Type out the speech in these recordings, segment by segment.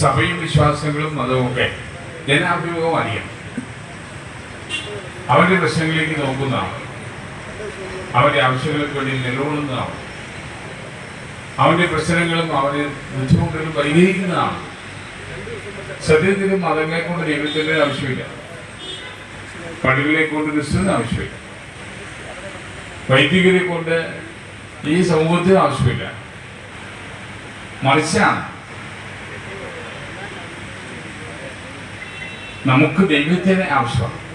സഭയും വിശ്വാസങ്ങളും മതവുമൊക്കെ ജനാഭിമുഖം അറിയാം അവരുടെ പ്രശ്നങ്ങളിലേക്ക് നോക്കുന്നതാണ്. അവരുടെ ആവശ്യങ്ങൾക്ക് വേണ്ടി നിലകൊള്ളുന്നതാണ്. അവന്റെ പ്രശ്നങ്ങളും അവന്റെ ബുദ്ധിമുട്ടുകളും പരിഹരിക്കുന്നതാണ്. സത്യത്തിൽ മതങ്ങളെ കൊണ്ട് ദൈവത്തിന്റെ ആവശ്യമില്ല. പള്ളികളെ കൊണ്ട് ക്രിസ്തുവിന് ആവശ്യമില്ല. വൈദികരെ കൊണ്ട് ഈ സമൂഹത്തിന് ആവശ്യമില്ല. മറിച്ചാണ് നമുക്ക് ദൈവത്തിന് ആവശ്യമാണ്.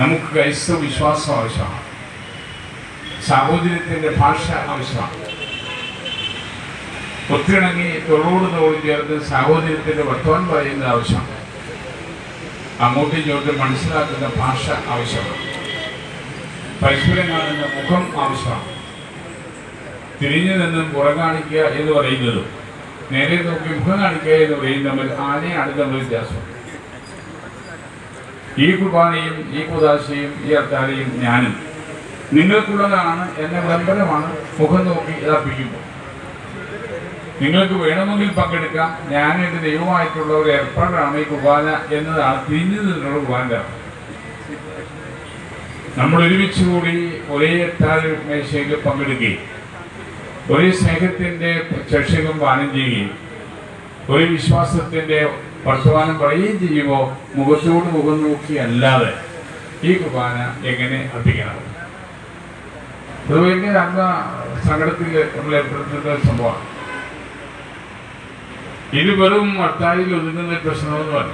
നമുക്ക് ക്രൈസ്തവ വിശ്വാസം ആവശ്യമാണ്. സാഹോദര്യത്തിന്റെ ഭാഷ ആവശ്യമാണ്. ഒത്തിണങ്ങി തൊഴിലോട് തോളി ചേർന്ന് സാഹോദര്യത്തിന്റെ വർത്തമാനം പറയുന്നത് ആവശ്യമാണ്. അങ്ങോട്ടും ഇങ്ങോട്ടും മനസ്സിലാക്കുന്ന ഭാഷ ആവശ്യമാണ്. പരസ്പരം കാണുന്ന മുഖം ആവശ്യമാണ്. തിരിഞ്ഞു നിന്നും പുറകാണിക്കുക എന്ന് പറയുന്നതും നേരെ നോക്കി മുഖം കാണിക്കുക എന്ന് പറയും തമ്മിൽ ആനയാണ് തമ്മിൽ വ്യത്യാസം. ഈ കുർബാനയും ഈ കുദാശയും ഈ അർത്താലയും ഞാനും നിങ്ങൾക്കുള്ളതാണ് എന്ന വിളംബരമാണ് മുഖം നോക്കി അർപ്പിക്കുമ്പോൾ. നിങ്ങൾക്ക് വേണമെങ്കിൽ പങ്കെടുക്കാം. ഞാൻ എന്റെ ദൈവമായിട്ടുള്ള ഒരു ഏർപ്പാടാണ് ഈ കുർബാന എന്നതാണ് തിരിഞ്ഞു നിന്നുള്ള കുർബാന നമ്മൾ ഒരുമിച്ച് കൂടി ഒരേ എട്ടാൽ മേശയിൽ പങ്കെടുക്കുകയും ഒരേ സ്നേഹത്തിന്റെ ചക്ഷകം പാനം ചെയ്യുകയും ഒരു വിശ്വാസത്തിന്റെ വർത്തമാനം പറയുകയും ചെയ്യുമ്പോൾ മുഖത്തോട് മുഖം നോക്കി അല്ലാതെ ഈ കുർബാന എങ്ങനെ അർപ്പിക്കണം? അത് ഭയങ്കര അന്ന സങ്കടത്തിൽ നമ്മൾ ഏർപ്പെടുത്തുന്ന സംഭവമാണ്. ഇത് വെറും അത്താഴിൽ ഒതുങ്ങുന്ന പ്രശ്നമെന്ന് പ്രശ്നമൊന്നുമല്ല